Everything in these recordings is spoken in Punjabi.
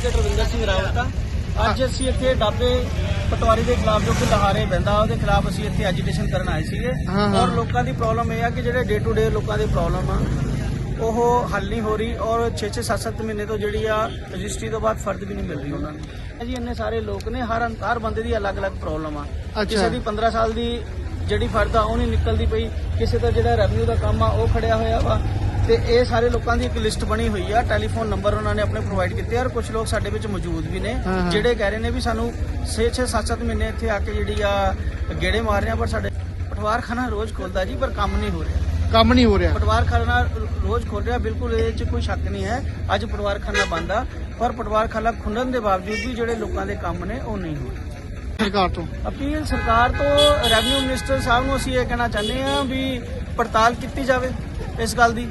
ਐਡਵੋਕੇਟ ਰਵਿੰਦਰ ਸਿੰਘ ਰਾਵਤ ਆ। ਅੱਜ ਅਸੀਂ ਇੱਥੇ ਡਾਬੇ ਪਟਵਾਰੀ ਦੇ ਖਿਲਾਫ ਜੋ ਕਿ ਲਹਾਰੇ ਬਹਿੰਦਾ ਉਹਦੇ ਖਿਲਾਫ ਅਸੀਂ ਇੱਥੇ ਐਜੀਟੇਸ਼ਨ ਕਰਨ ਆਏ ਸੀਗੇ। ਔਰ ਲੋਕਾਂ ਦੀ ਪ੍ਰੋਬਲਮ ਇਹ ਆ ਕਿ ਜਿਹੜੇ ਡੇ ਟੂ ਡੇ ਲੋਕਾਂ ਦੀ ਪ੍ਰੋਬਲਮ ਆ ਉਹ ਹੱਲ ਨਹੀਂ ਹੋ ਰਹੀ ਔਰ 6-6 7-7 ਮਹੀਨੇ ਤੋਂ ਜਿਹੜੀ ਆ ਰਜਿਸਟਰੀ ਤੋਂ ਬਾਅਦ ਫਰਦ ਵੀ ਨਹੀਂ ਮਿਲ ਰਹੀ ਉਹਨਾਂ ਨੂੰ। ਜੀ ਇੰਨੇ ਸਾਰੇ ਲੋਕ ਨੇ ਹਰ ਹਰ ਬੰਦੇ ਦੀ ਅਲੱਗ-ਅਲੱਗ ਪ੍ਰੋਬਲਮ ਆ। ਕਿਸੇ ਦੀ 15 ਸਾਲ ਦੀ ਜਿਹੜੀ ਫਰਦ ਆ ਉਹ ਨਹੀਂ ਨਿਕਲਦੀ ਪਈ ਕਿਸੇ ਦਾ ਜਿਹੜਾ ਰੈਵਨਿਊ ਦਾ ਕੰਮ ਆ ਉਹ ਖੜਿਆ ਹੋਇਆ ਵਾ। ਤੇ ਇਹ ਸਾਰੇ ਲੋਕਾਂ ਦੀ ਇੱਕ ਲਿਸਟ ਬਣੀ ਹੋਈ ਆ। ਟੈਲੀਫੋਨ ਨੰਬਰ ਉਹਨਾਂ ਨੇ ਆਪਣੇ ਪ੍ਰੋਵਾਈਡ ਕੀਤੇ ਆ ਔਰ ਕੁਝ ਲੋਕ ਸਾਡੇ ਵਿੱਚ ਮੌਜੂਦ ਵੀ ਨੇ। ਜਿਹੜੇ ਕਹਿ ਰਹੇ ਨੇ ਵੀ ਸਾਨੂੰ 6-6 7-7 ਮਹੀਨੇ ਇੱਥੇ ਆ ਕੇ ਜਿਹੜੀ ਆ ਗੇੜੇ ਮਾਰ ਰਹੇ ਆ ਪਰ ਸਾਡੇ ਪਟਵਾਰਖਾਨਾ ਰੋਜ਼ ਖੁੱਲਦਾ ਜੀ ਪਰ ਕੰਮ ਨਹੀਂ ਹੋ ਰਿਹਾ। ਕੰਮ ਨਹੀਂ ਹੋ ਰਿਹਾ। ਪਟਵਾਰਖਾਨਾ ਰੋਜ਼ ਖੋਲ ਰਿਹਾ ਬਿਲਕੁਲ ਇਹ 'ਚ ਕੋਈ ਸ਼ੱਕ ਨਹੀਂ ਹੈ। ਅੱਜ ਪਟਵਾਰਖਾਨਾ ਬੰਦ ਆ ਪਰ ਪਟਵਾਰਖਾਨਾ ਖੁੱਲਣ ਦੇ ਬਾਵਜੂਦ ਵੀ ਜਿਹੜੇ ਲੋਕਾਂ ਦੇ ਕੰਮ ਨੇ ਉਹ ਨਹੀਂ ਹੋ ਰਹੇ। ਸਰਕਾਰ ਤੋਂ? ਅਪੀਲ ਸਰਕਾਰ ਤੋਂ ਰੈਵਨਿਊ ਮਿਨਿਸਟਰ ਸਾਹਿਬ ਨੂੰ ਅਸੀਂ ਇਹ ਕਹਿਣਾ ਚਾਹੁੰਦੇ ਹਾਂ ਵੀ ਪੜਤਾਲ ਕੀਤੀ ਜਾਵੇ। ਇਸ ਗੱਲ ਦੀ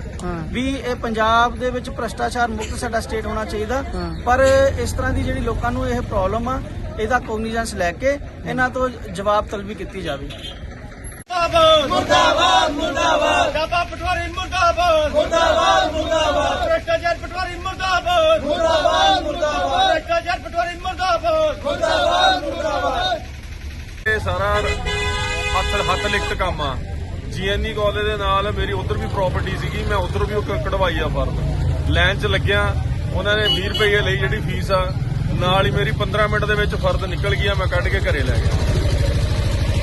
ਵੀ ਇਹ ਪੰਜਾਬ ਦੇ ਵਿੱਚ ਭ੍ਰਸ਼ਟਾਚਾਰ ਮੁਕਤ ਸਾਡਾ ਸਟੇਟ ਹੋਣਾ ਚਾਹੀਦਾ। ਪਰ ਇਸ ਤਰ੍ਹਾਂ ਦੀ ਜਿਹੜੀ ਲੋਕਾਂ ਨੂੰ ਇਹ ਪ੍ਰੋਬਲਮ ਆ ਇਹਦਾ ਕੋਗਨੀਜੈਂਸ ਲੈ ਕੇ ਇਹਨਾਂ ਤੋਂ ਜਵਾਬ ਤਲਬੀ ਕੀਤੀ ਜਾਵੇ। ਮੁਰਦਾਬਾਦ ਮੁਰਦਾਬਾਦ। ਡਾਬਾ ਪਟਵਾਰੀ ਮੁਰਦਾਬਾਦ। ਮੁਰਦਾਬਾਦ ਮੁਰਦਾਬਾਦ। ਭ੍ਰਿਸ਼ਟਾਚਾਰ ਪਟਵਾਰੀ ਮੁਰਦਾਬਾਦ। ਮੁਰਦਾਬਾਦ ਮੁਰਦਾਬਾਦ। ਭ੍ਰਿਸ਼ਟਾਚਾਰ ਪਟਵਾਰੀ ਮੁਰਦਾਬਾਦ। ਮੁਰਦਾਬਾਦ ਮੁਰਦਾਬਾਦ। ਇਹ ਸਾਰਾ ਹੱਥ ਹੱਥ ਲਿਖਤ ਕੰਮ ਆ। ਜੀਐਨਈ ਕਾਲਜ ਦੇ ਨਾਲ ਮੇਰੀ ਉਧਰ ਵੀ ਪ੍ਰਾਪਰਟੀ ਸੀਗੀ ਮੈਂ ਉਧਰ ਵੀ ਉਹ ਕਢਵਾਈ ਆ ਫਰਦ ਲਾਈਨ 'ਚ ਲੱਗਿਆ ਉਹਨਾਂ ਨੇ 20 ਰੁਪਏ ਲਈ ਜਿਹੜੀ ਫੀਸ ਆ ਨਾਲ ਹੀ ਮੇਰੀ 15 ਮਿੰਟ ਦੇ ਵਿੱਚ ਫਰਦ ਨਿਕਲ ਗਿਆ ਮੈਂ ਕੱਢ ਕੇ ਘਰੇ ਲੈ ਗਿਆ।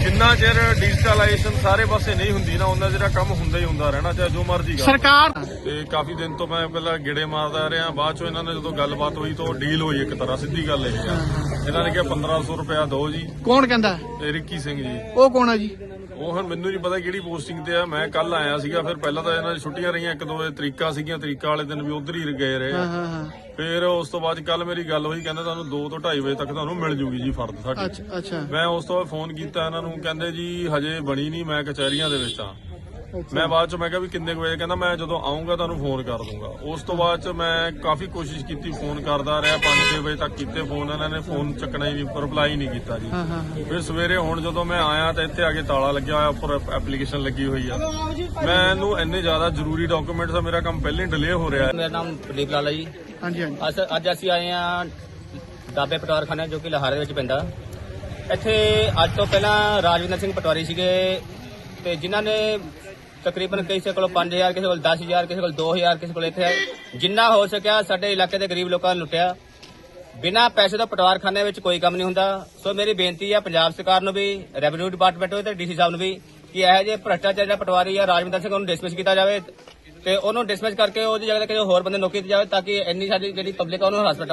ਜਿੰਨਾ ਚਿਰ ਡਿਜੀਟਲਾਈਜੇਸ਼ਨ ਸਾਰੇ ਪਾਸੇ ਨਹੀਂ ਹੁੰਦੀ ਨਾ ਉਹਨਾਂ ਜਿਹੜਾ ਕੰਮ ਹੁੰਦਾ ਹੀ ਹੁੰਦਾ ਰਹਿਣਾ ਚਾਹੇ ਜੋ ਮਰਜ਼ੀ ਕਰ ਸਰਕਾਰ ਤੇ ਕਾਫੀ ਦਿਨ ਤੋਂ ਮੈਂ ਪਹਿਲਾਂ ਗੇੜੇ ਮਾਰਦਾ ਰਿਹਾ ਬਾਅਦ ਚੋਂ ਇਹਨਾਂ ਨੇ ਜਦੋਂ ਗੱਲਬਾਤ ਹੋਈ ਤਾਂ ਡੀਲ ਹੋਈ ਇੱਕ ਤਰ੍ਹਾਂ ਸਿੱਧੀ ਗੱਲ ਇਹ ਆ। ਇਹਨਾਂ ਨੇ ਕਿਹਾ 1500 ਰੁਪਇਆ ਦਿਓ ਜੀ। ਕੌਣ ਕਹਿੰਦਾ? ਰਿੱਕੀ ਸਿੰਘ ਜੀ। ਉਹ ਕੌਣ ਆ ਜੀ? ਉਹ ਹੁਣ ਮੈਨੂੰ ਨਹੀਂ ਪਤਾ ਕਿਹੜੀ ਪੋਸਟਿੰਗ ਤੇ ਆ। ਮੈਂ ਕੱਲ ਆਇਆ ਸੀਗਾ ਫਿਰ ਪਹਿਲਾਂ ਤਾਂ ਇਹਨਾਂ ਦੀ ਛੁੱਟੀਆਂ ਰਹੀਆਂ ਇੱਕ ਦੋ ਤਰੀਕਾ ਸੀਗੀਆਂ ਤਰੀਕਾ ਵਾਲੇ ਦਿਨ ਵੀ ਉਧਰ ਹੀ ਗਏ ਰਹੇ ਹਾਂ ਹਾਂ ਹਾਂ। ਫਿਰ ਉਸ ਤੋਂ ਬਾਅਦ ਕੱਲ ਮੇਰੀ ਗੱਲ ਹੋਈ ਕਹਿੰਦੇ ਤੁਹਾਨੂੰ 2 ਤੋਂ 2:30 ਵਜੇ ਤੱਕ ਤੁਹਾਨੂੰ ਮਿਲ ਜੂਗੀ ਜੀ ਫਰਦ ਸਾਡੀ ਅੱਛਾ ਅੱਛਾ। ਮੈਂ ਉਸ ਤੋਂ ਬਾਅਦ ਫੋਨ ਕੀਤਾ ਇਹਨਾਂ ਨੂੰ ਕਹਿੰਦੇ ਜੀ ਹਜੇ ਬਣੀ ਨਹੀਂ ਮੈਂ ਕਚਹਿਰੀਆਂ ਦੇ ਵਿੱਚ ਆ। ਮੈਂ ਬਾਅਦ ਚ ਮੈਂ ਕਿਹਾ ਵੀ ਕਿੰਨੇ ਕੁ ਵਜੇ ਕਹਿੰਦਾ ਮੈਂ ਜਦੋਂ ਆਉਂਗਾ ਤੁਹਾਨੂੰ ਫੋਨ ਕਰ ਦੂੰਗਾ। ਉਸ ਤੋਂ ਬਾਅਦ ਚ ਮੈਂ ਕਾਫੀ ਕੋਸ਼ਿਸ਼ ਕੀਤੀ ਫੋਨ ਕਰਦਾ ਰਿਹਾ 5-6 ਵਜੇ ਤੱਕ ਕੀਤੇ ਫੋਨ ਇਹਨਾਂ ਨੇ ਫੋਨ ਚੱਕਣਾ ਹੀ ਨਹੀਂ ਰਿਪਲਾਈ ਨਹੀਂ ਕੀਤਾ ਜੀ। ਹਾਂ ਹਾਂ ਫਿਰ ਸਵੇਰੇ ਹੁਣ ਜਦੋਂ ਮੈਂ ਆਇਆ ਤਾਂ ਇੱਥੇ ਆ ਕੇ ਤਾਲਾ ਲੱਗਿਆ ਹੋਇਆ ਉੱਪਰ ਐਪਲੀਕੇਸ਼ਨ ਲੱਗੀ ਹੋਈ ਆ। ਮੈਨੂੰ ਇੰਨੇ ਜ਼ਿਆਦਾ ਜ਼ਰੂਰੀ ਡਾਕੂਮੈਂਟਸ ਆ ਮੇਰਾ ਕੰਮ ਪਹਿਲਾਂ ਹੀ ਡਿਲੇ ਹੋ ਰਿਹਾ ਹੈ। ਮੇਰਾ ਨਾਮ ਪ੍ਰਦੀਪ ਲਾਲਾ ਜੀ। ਹਾਂਜੀ ਹਾਂਜੀ। ਅੱਜ ਅੱਜ ਅਸੀਂ ਆਏ ਆ ਦਾਬੇ ਪਟਵਾਰਖਾਨੇ ਜੋ ਕਿ ਲਾਹੌਰ ਦੇ ਵਿੱਚ ਪੈਂਦਾ। ਇੱਥੇ ਅੱਜ ਤੋਂ ਪਹਿਲਾਂ ਰਾਜਵਿੰਦਰ ਸਿੰਘ ਪਟਵਾਰੀ ਸੀਗੇ ਤੇ ਜਿਨ੍ਹਾਂ ਨੇ ਤਕਰੀਬਨ ਕਿਸੇ ਕੋਲ 5000 ਕਿਸੇ ਕੋਲ 10000 ਕਿਸੇ ਕੋਲ 2000 ਕਿਸੇ ਕੋਲ ਇੱਥੇ ਜਿੰਨਾ ਹੋ ਸਕਿਆ ਸਾਡੇ ਇਲਾਕੇ ਦੇ ਗਰੀਬ ਲੋਕਾਂ ਨੂੰ ਲੁੱਟਿਆ। ਬਿਨਾਂ ਪੈਸੇ ਤੋਂ ਪਟਵਾਰਖਾਨੇ ਵਿੱਚ ਕੋਈ ਕੰਮ ਨਹੀਂ ਹੁੰਦਾ। ਸੋ ਮੇਰੀ ਬੇਨਤੀ ਹੈ ਪੰਜਾਬ ਸਰਕਾਰ ਨੂੰ ਵੀ, ਰੈਵਨਿਊ ਡਿਪਾਰਟਮੈਂਟ ਨੂੰ ਤੇ ਡੀਸੀ ਸਾਹਿਬ ਨੂੰ ਵੀ, ਕਿ ਇਹੋ ਜਿਹੇ ਭ੍ਰਸ਼ਟਾਚਾਰ ਜਿਹੜਾ ਪਟਵਾਰੀ ਆ ਰਾਜਵਿੰਦਰ ਸਿੰਘ ਉਹਨੂੰ ਡਿਸਮਿਸ ਕੀਤਾ ਜਾਵੇ ਤੇ ਉਹਨੂੰ ਡਿਸਮਿਸ ਕਰਕੇ ਉਹਦੀ ਜਗ੍ਹਾ ਤੇ ਕਿਸੇ ਹੋਰ ਬੰਦੇ ਨੂੰ ਨੌਕਰੀ ਦਿੱਤੀ ਜਾਵੇ ਤਾਂ ਕਿ ਇੰਨੀ ਸਾਡੀ ਜਿਹੜੀ ਪਬਲਿਕ ਆ ਉਹਨੂੰ ਹਰਾਸਮੈਂਟ